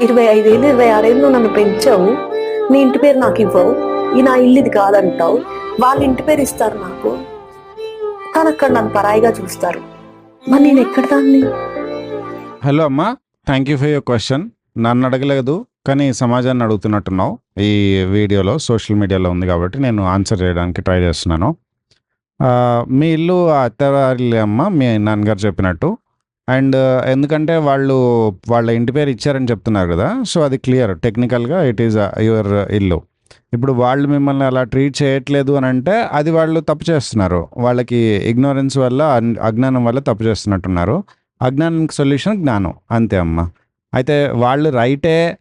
ఇరవై ఐదేళ్ళు ఇరవై ఆరేళ్ళు నన్ను పెంచావు. నీ ఇంటి పేరు నాకు ఇవ్వవు. ఈ నా ఇల్లు ఇది కాదంటావు. వాళ్ళ ఇంటి పేరు ఇస్తారు నాకు. కానీ అక్కడ నన్ను పరాయిగా చూస్తారు. మరి నేను ఎక్కడ దాన్ని? హలో అమ్మా thank you for your question నన్ను అడగలేదు కానీ సమాజాన్ని అడుగుతున్నట్టున్నావు. ఈ వీడియోలో సోషల్ మీడియాలో ఉంది కాబట్టి నేను ఆన్సర్ చేయడానికి ట్రై చేస్తున్నాను. మీ ఇల్లు ఆ అత్తవారి అమ్మ మీ నాన్నగారు చెప్పినట్టు. అండ్ uh, ఎందుకంటే వాళ్ళు వాళ్ళ ఇంటి పేరు ఇచ్చారని చెప్తున్నారు కదా సో అది క్లియర్. టెక్నికల్గా ఇట్ ఈస్ యువర్ ఇల్లు. ఇప్పుడు వాళ్ళు మిమ్మల్ని అలా ట్రీట్ చేయట్లేదు అని అంటే అది వాళ్ళు తప్పు చేస్తున్నారు. వాళ్ళకి ఇగ్నోరెన్స్ వల్ల అన్- అజ్ఞానం వల్ల తప్పు చేస్తున్నట్టున్నారు. అజ్ఞానానికి సొల్యూషన్ జ్ఞానం. అంతే అమ్మ. అయితే వాళ్ళు రైటే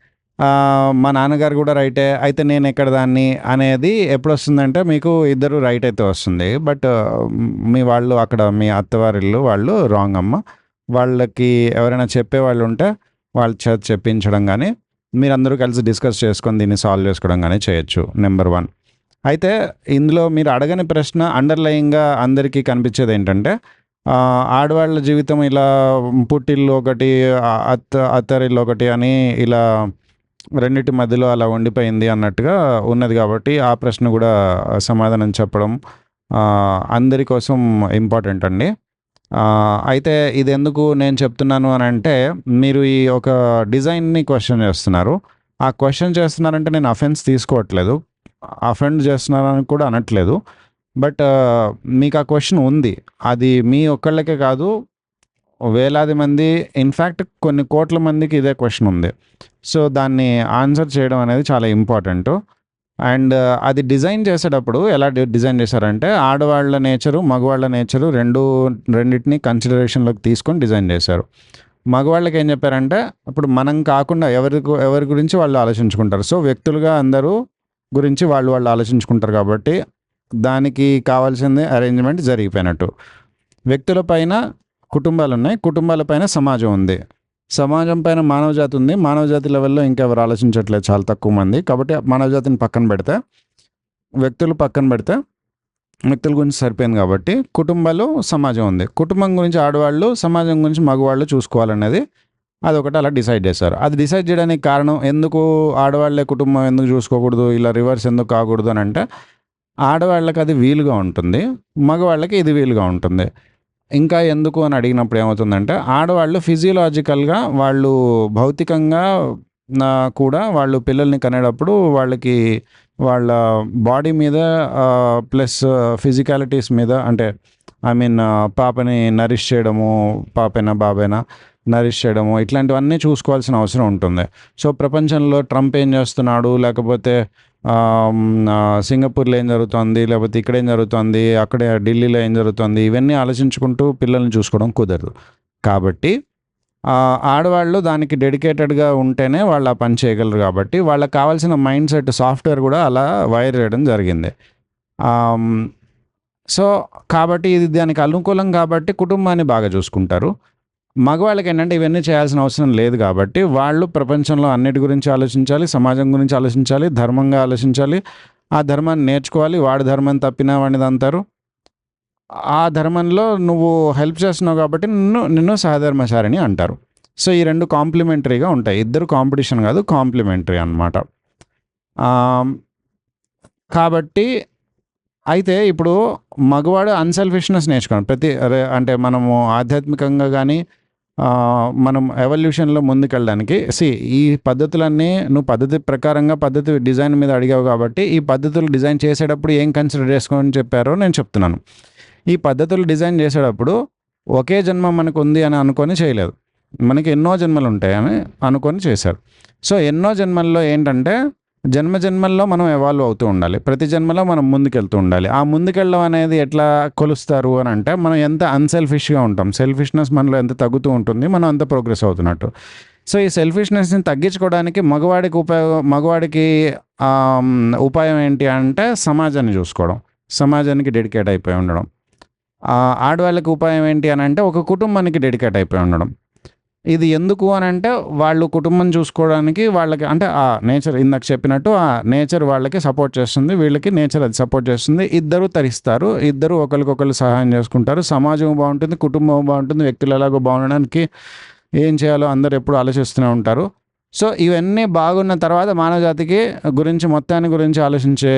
మా నాన్నగారు కూడా రైటే అయితే నేను ఎక్కడ దాన్ని అనేది ఎప్పుడు వస్తుందంటే మీకు ఇద్దరు రైట్ అయితే వస్తుంది. బట్ uh, మీ వాళ్ళు అక్కడ మీ అత్తవారిల్లు వాళ్ళు రాంగ్ అమ్మ. వాళ్ళకి ఎవరైనా చెప్పే వాళ్ళు ఉంటే వాళ్ళ చేత చెప్పించడం కానీ మీరందరూ కలిసి డిస్కస్ చేసుకొని దీన్ని సాల్వ్ చేసుకోవడం కానీ చేయొచ్చు నెంబర్ వన్. అయితే ఇందులో మీరు అడగని ప్రశ్న అండర్లయింగ్గా అందరికీ కనిపించేది ఏంటంటే ఆడవాళ్ళ జీవితం ఇలా పుట్టిల్లు ఒకటి అత్త అత్తరిల్లు ఒకటి అని ఇలా రెండింటి మధ్యలో అలా ఉండిపోయింది అన్నట్టుగా ఉన్నది కాబట్టి ఆ ప్రశ్న కూడా సమాధానం చెప్పడం అందరి కోసం ఇంపార్టెంట్ అండి. అయితే ఇది ఎందుకు నేను చెప్తున్నాను అని అంటే మీరు ఈ ఒక డిజైన్ని క్వశ్చన్ చేస్తున్నారు. ఆ క్వశ్చన్ చేస్తున్నారంటే నేను అఫెన్స్ తీసుకోవట్లేదు. అఫెండ్ చేస్తున్నారని కూడా అనట్లేదు. బట్ మీకు ఆ క్వశ్చన్ ఉంది. అది మీ ఒక్కళ్ళకే కాదు వేలాది మంది ఇన్ఫ్యాక్ట్ కొన్ని కోట్ల మందికి ఇదే క్వశ్చన్ ఉంది. సో దాన్ని ఆన్సర్ చేయడం అనేది చాలా ఇంపార్టెంట్. అండ్ అది డిజైన్ చేసేటప్పుడు ఎలా డిజైన్ చేశారంటే ఆడవాళ్ళ నేచరు మగవాళ్ళ నేచరు రెండు రెండింటిని కన్సిడరేషన్లోకి తీసుకొని డిజైన్ చేశారు. మగవాళ్ళకి ఏం చెప్పారంటే ఇప్పుడు మనం కాకుండా ఎవరి ఎవరి గురించి వాళ్ళు ఆలోచించుకుంటారు. సో వ్యక్తులుగా అందరూ గురించి వాళ్ళు వాళ్ళు ఆలోచించుకుంటారు కాబట్టి దానికి కావాల్సింది అరేంజ్మెంట్ జరిగిపోయినట్టు. వ్యక్తుల పైన కుటుంబాలు ఉన్నాయి కుటుంబాల పైన సమాజం ఉంది. సమాజం పైన మానవజాతి ఉంది. మానవజాతి లెవెల్లో ఇంకెవరు ఆలోచించట్లేదు చాలా తక్కువ మంది. కాబట్టి మానవజాతిని పక్కన పెడితే వ్యక్తులు పక్కన పెడితే వ్యక్తుల గురించి సరిపోయింది కాబట్టి కుటుంబాలు సమాజం ఉంది. కుటుంబం గురించి ఆడవాళ్ళు సమాజం గురించి మగవాళ్ళు చూసుకోవాలనేది అదొకటి అలా డిసైడ్ చేశారు. అది డిసైడ్ చేయడానికి కారణం ఎందుకు ఆడవాళ్ళే కుటుంబం ఎందుకు చూసుకోకూడదు? ఇలా రివర్స్ ఎందుకు కాకూడదు అని అంటే ఆడవాళ్ళకి అది వీలుగా ఉంటుంది. మగవాళ్ళకి ఇది వీలుగా ఉంటుంది. ఇంకా ఎందుకు అని అడిగినప్పుడు ఏమవుతుందంటే ఆడవాళ్ళు ఫిజియలాజికల్గా వాళ్ళు భౌతికంగా నా కూడా వాళ్ళు పిల్లల్ని కనేటప్పుడు వాళ్ళకి వాళ్ళ బాడీ మీద ప్లస్ ఫిజికాలిటీస్ మీద అంటే ఐ మీన్ పాపని నరిష్ చేయడము పాపైనా బాబైనా నరిష్ చేయడము ఇట్లాంటివన్నీ చూసుకోవాల్సిన అవసరం ఉంటుంది. సో ప్రపంచంలో ట్రంప్ ఏం చేస్తున్నాడు? లేకపోతే సింగపూర్లో ఏం జరుగుతుంది? లేకపోతే ఇక్కడ ఏం జరుగుతుంది? అక్కడే ఢిల్లీలో ఏం జరుగుతుంది? ఇవన్నీ ఆలోచించుకుంటూ పిల్లల్ని చూసుకోవడం కుదరదు. కాబట్టి ఆడవాళ్ళు దానికి డెడికేటెడ్గా ఉంటేనే వాళ్ళు ఆ పని చేయగలరు కాబట్టి వాళ్ళకి కావాల్సిన మైండ్ సెట్ సాఫ్ట్వేర్ కూడా అలా వైర్ చేయడం జరిగింది. సో కాబట్టి ఇది దానికి అనుకూలం కాబట్టి కుటుంబాన్ని బాగా చూసుకుంటారు. మగవాళ్ళకి ఏంటంటే ఇవన్నీ చేయాల్సిన అవసరం లేదు కాబట్టి వాళ్ళు ప్రపంచంలో అన్నిటి గురించి ఆలోచించాలి సమాజం గురించి ఆలోచించాలి ధర్మంగా ఆలోచించాలి. ఆ ధర్మాన్ని నేర్చుకోవాలి. వాడి ధర్మం తప్పినా వాడిది అంటారు ఆ ధర్మంలో నువ్వు హెల్ప్ చేస్తున్నావు కాబట్టి నిన్ను నిన్ను సహధర్మచారిణి అంటారు. సో ఈ రెండు కాంప్లిమెంటరీగా ఉంటాయి. ఇద్దరు కాంపిటీషన్ కాదు కాంప్లిమెంటరీ అనమాట కాబట్టి అయితే ఇప్పుడు మగవాడు అన్సెల్ఫిష్నెస్ నేర్చుకోండి ప్రతి అరే అంటే మనము ఆధ్యాత్మికంగా కానీ మనం ఎవల్యూషన్లో ముందుకెళ్ళడానికి సి ఈ పద్ధతులన్నీ నువ్వు పద్ధతి ప్రకారంగా పద్ధతి డిజైన్ మీద అడిగావు కాబట్టి ఈ పద్ధతులు డిజైన్ చేసేటప్పుడు ఏం కన్సిడర్ చేసుకోని చెప్పారో నేను చెప్తున్నాను. ఈ పద్ధతులు డిజైన్ చేసేటప్పుడు ఒకే జన్మ మనకు ఉంది అని అనుకొని చేయలేదు. మనకి ఎన్నో జన్మలు ఉంటాయని అనుకొని చేశారు. సో ఎన్నో జన్మల్లో ఏంటంటే జన్మ జన్మల్లో మనం ఎవాల్వ్ అవుతూ ఉండాలి. ప్రతి జన్మలో మనం ముందుకెళ్తూ ఉండాలి. ఆ ముందుకెళ్ళడం అనేది ఎట్లా కొలుస్తారు అని అంటే మనం ఎంత అన్సెల్ఫిష్గా ఉంటాం సెల్ఫిష్నెస్ మనలో ఎంత తగ్గుతూ ఉంటుంది మనం అంత ప్రోగ్రెస్ అవుతున్నట్టు. సో ఈ సెల్ఫిష్నెస్ని తగ్గించుకోవడానికి మగవాడికి ఉపయోగం మగవాడికి ఉపాయం ఏంటి అంటే సమాజాన్ని చూసుకోవడం. సమాజానికి డెడికేట్ అయిపోయి ఉండడం. ఆడవాళ్ళకి ఉపాయం ఏంటి అని అంటే ఒక కుటుంబానికి డెడికేట్ అయిపోయి ఉండడం. ఇది ఎందుకు అని అంటే వాళ్ళు కుటుంబం చూసుకోవడానికి వాళ్ళకి అంటే ఆ నేచర్ ఇందాక చెప్పినట్టు ఆ నేచర్ వాళ్ళకి సపోర్ట్ చేస్తుంది వీళ్ళకి నేచర్ అది సపోర్ట్ చేస్తుంది. ఇద్దరు తరిస్తారు ఇద్దరు ఒకరికొకరు సహాయం చేసుకుంటారు. సమాజం బాగుంటుంది కుటుంబం బాగుంటుంది వ్యక్తులు ఎలాగో బాగుండడానికి ఏం చేయాలో అందరు ఎప్పుడు ఆలోచిస్తూనే ఉంటారు. సో ఇవన్నీ బాగున్న తర్వాత మానవజాతికి గురించి మొత్తాన్ని గురించి ఆలోచించే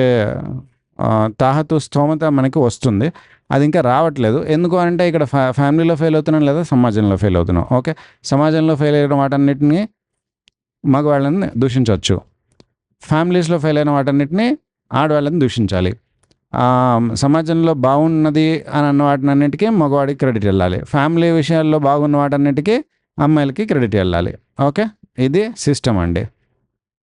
తాహతు స్తోమత మనకి వస్తుంది. అది ఇంకా రావట్లేదు. ఎందుకు అంటే ఇక్కడ ఫ్యా ఫ్యామిలీలో ఫెయిల్ అవుతున్నాం లేదా సమాజంలో ఫెయిల్ అవుతున్నాం? ఓకే. సమాజంలో ఫెయిల్ అయిన వాటన్నిటిని మగవాళ్ళని దూషించవచ్చు. ఫ్యామిలీస్లో ఫెయిల్ అయిన వాటన్నిటిని ఆడవాళ్ళని దూషించాలి. సమాజంలో బాగున్నది అని అన్న వాటినన్నిటికీ మగవాడికి క్రెడిట్ వెళ్ళాలి. ఫ్యామిలీ విషయాల్లో బాగున్న వాటన్నిటికీ అమ్మాయిలకి క్రెడిట్ వెళ్ళాలి. ఓకే. ఇది సిస్టమ్ అండి.